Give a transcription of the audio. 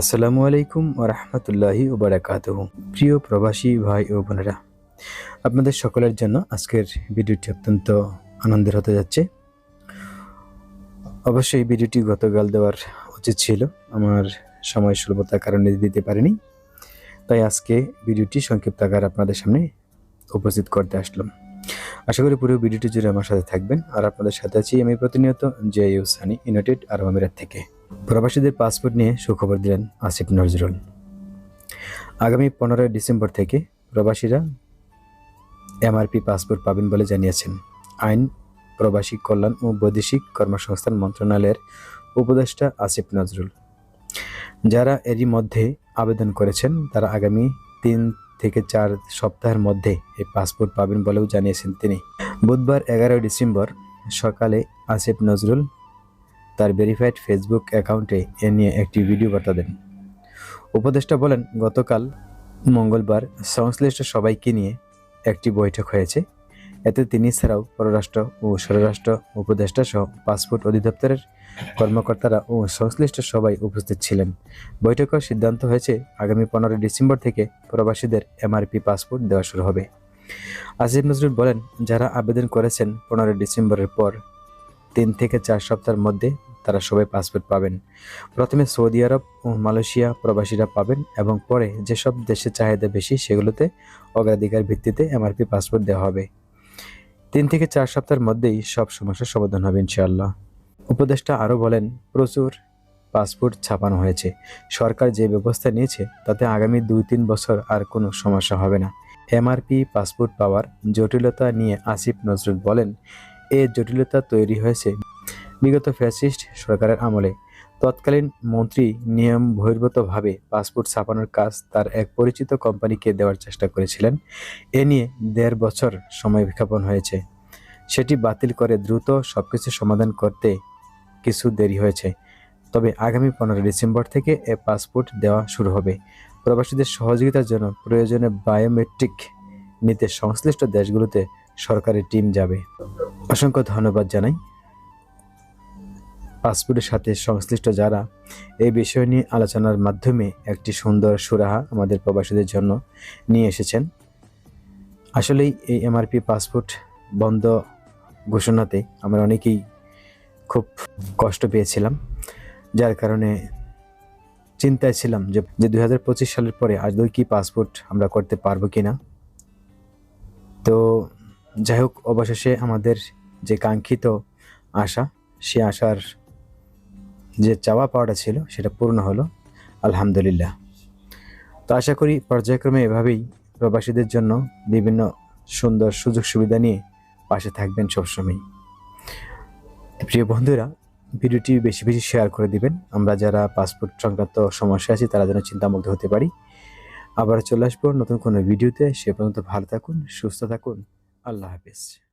আসসালামু আলাইকুম ওরহমতুল্লাহি ওবরাকাতুহ প্রিয় প্রবাসী ভাই ও বোনেরা, আপনাদের সকলের জন্য আজকের ভিডিওটি অত্যন্ত আনন্দের হতে যাচ্ছে। অবশ্যই ভিডিওটি গতকাল দেওয়ার উচিত ছিল। আমার সময় স্বল্পতার কারণে দিতে পারিনি। তাই আজকে ভিডিওটি সংক্ষিপ্ত আকার আপনাদের সামনে উপস্থিত করতে আসলাম। আশা করি পুরো ভিডিওটি জুড়ে আমার সাথে থাকবেন। আর আপনাদের সাথে আছি আমি প্রতিনিয়ত জে ইউসানি ইউনাইটেড আরব আমিরাত থেকে। প্রবাসীদের পাসপোর্ট নিয়ে সুখবর দিলেন আসিফ নজরুল। আগামী পনেরোই ডিসেম্বর থেকে প্রবাসীরা এমআরপি পাসপোর্ট পাবেন বলে জানিয়েছেন। আইন, প্রবাসী কল্যাণ ও বৈদেশিক কর্মসংস্থান মন্ত্রণালয়ের উপদেষ্টা আসিফ নজরুল। যারা এরই মধ্যে আবেদন করেছেন, তারা আগামী তিন থেকে চার সপ্তাহের মধ্যে এই পাসপোর্ট পাবেন বলেও জানিয়েছেন তিনি। বুধবার এগারোই ডিসেম্বর সকালে আসিফ নজরুল তার ভেরিফাইড ফেসবুক অ্যাকাউন্টে এ নিয়ে একটি ভিডিও বার্তা দেন। উপদেষ্টা বলেন, গতকাল মঙ্গলবার সংশ্লিষ্ট সবাইকে নিয়ে একটি বৈঠক হয়েছে। এতে তিনি ছাড়াও পররাষ্ট্র ও স্বরাষ্ট্র উপদেষ্টা সহ পাসপোর্ট অধিদপ্তরের কর্মকর্তারা ও সংশ্লিষ্ট সবাই উপস্থিত ছিলেন। বৈঠকের সিদ্ধান্ত হয়েছে, আগামী পনেরোই ডিসেম্বর থেকে প্রবাসীদের এমআরপি পাসপোর্ট দেওয়া শুরু হবে। আসিফ নজরুল বলেন, যারা আবেদন করেছেন পনেরোই ডিসেম্বরের পর তিন থেকে চার সপ্তাহের মধ্যে তারা সবাই পাসপোর্ট পাবেন। প্রথমে সৌদি আরব ও মালয়েশিয়া প্রবাসীরা পাবেন এবং পরে যেসব দেশে চাহিদা বেশি সেগুলোতে অগ্রাধিকার ভিত্তিতে এমআরপি পাসপোর্ট দেওয়া হবে। তিন থেকে চার সপ্তাহের মধ্যেই সব সমস্যার সমাধান হবে ইনশাআল্লাহ। উপদেষ্টা আরও বলেন, প্রচুর পাসপোর্ট ছাপানো হয়েছে। সরকার যে ব্যবস্থা নিয়েছে তাতে আগামী দুই তিন বছর আর কোনো সমস্যা হবে না। এমআরপি, পাসপোর্ট পাওয়ার জটিলতা নিয়ে আসিফ নজরুল বলেন এ জটিলতা তৈরি হয়েছে বিগত ফ্যাসিস্ট সরকারের আমলে। তৎকালীন মন্ত্রী নিয়ম বহির্ভূতভাবে পাসপোর্ট ছাপানোর কাজ তার এক পরিচিত কোম্পানিকে দেওয়ার চেষ্টা করেছিলেন। এ নিয়ে দেড় বছর সময় বিজ্ঞাপন হয়েছে। সেটি বাতিল করে দ্রুত সবকিছু সমাধান করতে কিছু দেরি হয়েছে। তবে আগামী পনেরো ডিসেম্বর থেকে এ পাসপোর্ট দেওয়া শুরু হবে। প্রবাসীদের সহযোগিতার জন্য প্রয়োজনে বায়োমেট্রিক নিতে সংশ্লিষ্ট দেশগুলোতে সরকারি টিম যাবে। অসংখ্য ধন্যবাদ জানাই। পাসপোর্টের সাথে সংশ্লিষ্ট যারা এই বিষয় নিয়ে আলোচনার মাধ্যমে একটি সুন্দর সুরাহা আমাদের প্রবাসীদের জন্য নিয়ে এসেছেন, আসলেই এই এমআরপি পাসপোর্ট বন্ধ ঘোষণাতে আমরা অনেকেই খুব কষ্ট পেয়েছিলাম, যার কারণে চিন্তায় ছিলাম যে যে দু হাজার পঁচিশ সালের পরে আজও কি পাসপোর্ট আমরা করতে পারব কি না তো যাই হোক অবশেষে আমাদের যে কাঙ্ক্ষিত আশা, সে আশার যে চাওয়া পাওয়াটা ছিল, সেটা পূর্ণ হলো। আলহামদুলিল্লাহ। তো আশা করি পর্যায়ক্রমে এভাবেই প্রবাসীদের জন্য বিভিন্ন সুন্দর সুযোগ সুবিধা নিয়ে পাশে থাকবেন সবসময় প্রিয় বন্ধুরা, ভিডিওটি বেশি বেশি শেয়ার করে দিবেন। আমরা যারা পাসপোর্ট সংক্রান্ত সমস্যা আছি, তারা যেন চিন্তামুক্ত হতে পারি। আবার চলে আসব নতুন কোনো ভিডিওতে। সে পর্যন্ত ভালো থাকুন, সুস্থ থাকুন। আল্লাহ হাফিজ।